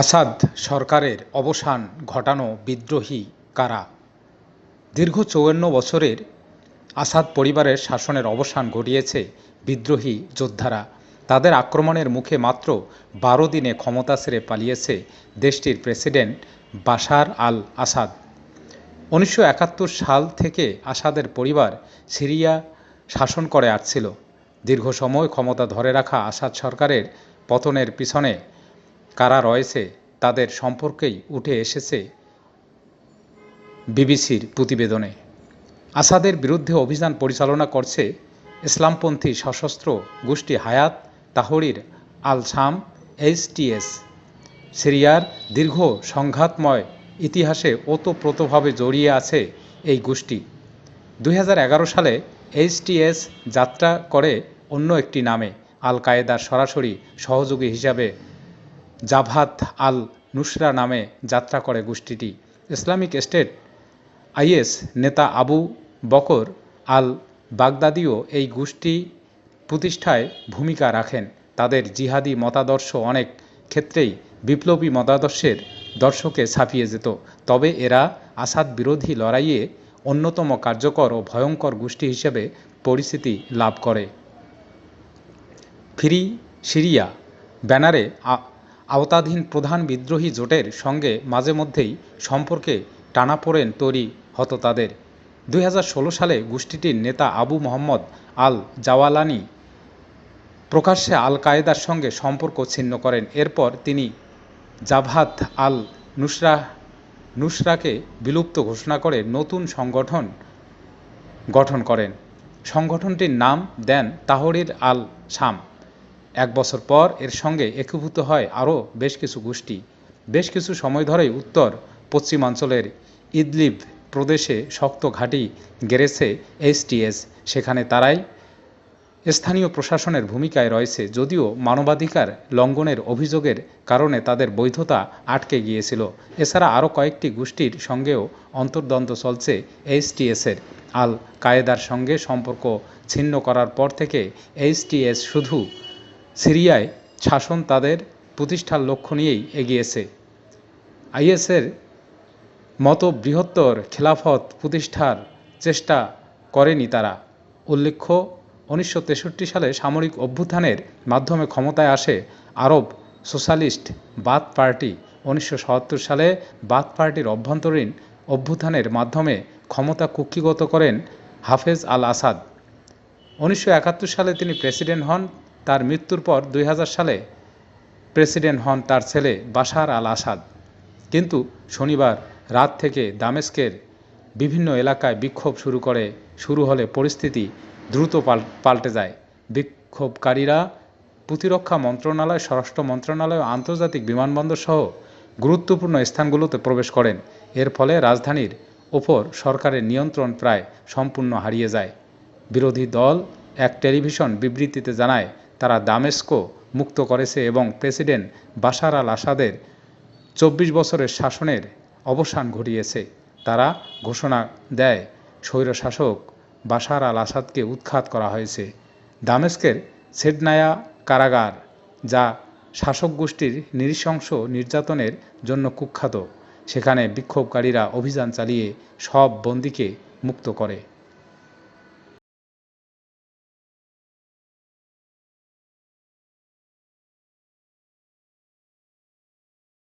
আসাদ সরকারের অবসান ঘটানো বিদ্রোহী কারা? দীর্ঘ চৌয়ান্ন বছরের আসাদ পরিবারের শাসনের অবসান ঘটিয়েছে বিদ্রোহী যোদ্ধারা। তাদের আক্রমণের মুখে মাত্র বারো দিনে ক্ষমতা ছেড়ে পালিয়েছে দেশটির প্রেসিডেন্ট বাশার আল আসাদ। উনিশশো একাত্তর সাল থেকে আসাদের পরিবার সিরিয়া শাসন করে আসছিল। দীর্ঘ সময় ক্ষমতা ধরে রাখা আসাদ সরকারের পতনের পিছনে কারা রয়েছে, তাদের সম্পর্কেই উঠে এসেছে বিবিসির প্রতিবেদনে। আসাদের বিরুদ্ধে অভিযান পরিচালনা করছে ইসলামপন্থী সশস্ত্র গোষ্ঠী হায়াত তাহরির আল শাম এইচটিএস সিরিয়ার দীর্ঘ সংঘাতময় ইতিহাসে ওতপ্রোতভাবে জড়িয়ে আছে এই গোষ্ঠী। দুই হাজার এগারো সালে এইচটিএস যাত্রা করে অন্য একটি নামে আল কায়েদার সরাসরি সহযোগী হিসাবে জাভাত আল নুসরা নামে যাত্রা করে গোষ্ঠীটি। ইসলামিক স্টেট আইএস নেতা আবু বকর আল বাগদাদিও এই গোষ্ঠী প্রতিষ্ঠায় ভূমিকা রাখেন। তাদের জিহাদি মতাদর্শ অনেক ক্ষেত্রেই বিপ্লবী মতাদর্শের দর্শকে ছাপিয়ে যেত। তবে এরা আসাদ বিরোধী লড়াইয়ে অন্যতম কার্যকর ও ভয়ঙ্কর গোষ্ঠী হিসেবে পরিচিতি লাভ করে। ফ্রি সিরিয়া ব্যানারে আওতাধীন প্রধান বিদ্রোহী জোটের সঙ্গে মাঝে মধ্যেই সম্পর্কে টানাপোড়েন তৈরি হতো তাদের। দুই হাজার ষোলো সালে গোষ্ঠীটির নেতা আবু মোহাম্মদ আল জাওয়ালানি প্রকাশ্যে আল কায়েদার সঙ্গে সম্পর্ক ছিন্ন করেন। এরপর তিনি জাভাত আল নুসরা নুসরাকে বিলুপ্ত ঘোষণা করে নতুন সংগঠন গঠন করেন। সংগঠনটির নাম দেন তাহরির আল শাম এক বছর পর এর সঙ্গে একীভূত হয় আরও বেশ কিছু গোষ্ঠী। বেশ কিছু সময় ধরেই উত্তর, পশ্চিমাঞ্চলের ইদলিব প্রদেশে শক্ত ঘাঁটি গেড়েছে এইচটিএস সেখানে তারাই স্থানীয় প্রশাসনের ভূমিকায় রয়েছে, যদিও মানবাধিকার লঙ্ঘনের অভিযোগের কারণে তাদের বৈধতা আটকে গিয়েছিল। এছাড়া আরও কয়েকটি গোষ্ঠীর সঙ্গেও অন্তর্দ্বন্দ্ব চলছে এইচটিএসের আল কায়েদার সঙ্গে সম্পর্ক ছিন্ন করার পর থেকে এইচটিএস শুধু সিরিয়ায় শাসন তাদের প্রতিষ্ঠার লক্ষ্য নিয়েই এগিয়েছে। আইএসের মতো বৃহত্তর খেলাফত প্রতিষ্ঠার চেষ্টা করেনি তারা। উল্লেখ্য, উনিশশো তেষট্টি সালে সামরিক অভ্যুত্থানের মাধ্যমে ক্ষমতায় আসে আরব সোশ্যালিস্ট বাথ পার্টি। উনিশশো সত্তর সালে বাথ পার্টির অভ্যন্তরীণ অভ্যুত্থানের মাধ্যমে ক্ষমতা কুক্ষিগত করেন হাফেজ আল আসাদ উনিশশো একাত্তর সালে তিনি প্রেসিডেন্ট হন। তার মৃত্যুর পর দুই হাজার সালে প্রেসিডেন্ট হন তার ছেলে বাশার আল আসাদ কিন্তু শনিবার রাত থেকে দামেস্কের বিভিন্ন এলাকায় বিক্ষোভ শুরু করে, শুরু হলে পরিস্থিতি দ্রুত পাল- পাল্টে যায়। বিক্ষোভকারীরা প্রতিরক্ষা মন্ত্রণালয়, স্বরাষ্ট্র মন্ত্রণালয় ও আন্তর্জাতিক বিমানবন্দর সহ গুরুত্বপূর্ণ স্থানগুলোতে প্রবেশ করেন। এর ফলে রাজধানীর ওপর সরকারের নিয়ন্ত্রণ প্রায় সম্পূর্ণ হারিয়ে যায়। বিরোধী দল এক টেলিভিশন বিবৃতিতে জানায় তারা দামেস্কো মুক্ত করেছে এবং প্রেসিডেন্ট বাশার আল আসাদের চব্বিশ বছরের শাসনের অবসান ঘটিয়েছে। তারা ঘোষণা দেয়, স্বৈরশাসক বাশার আল আসাদকে উৎখাত করা হয়েছে। দামেস্কের সেডনায়া কারাগার, যা শাসক গোষ্ঠীর নৃশংস নির্যাতনের জন্য কুখ্যাত, সেখানে বিক্ষোভকারীরা অভিযান চালিয়ে সব বন্দীকে মুক্ত করে।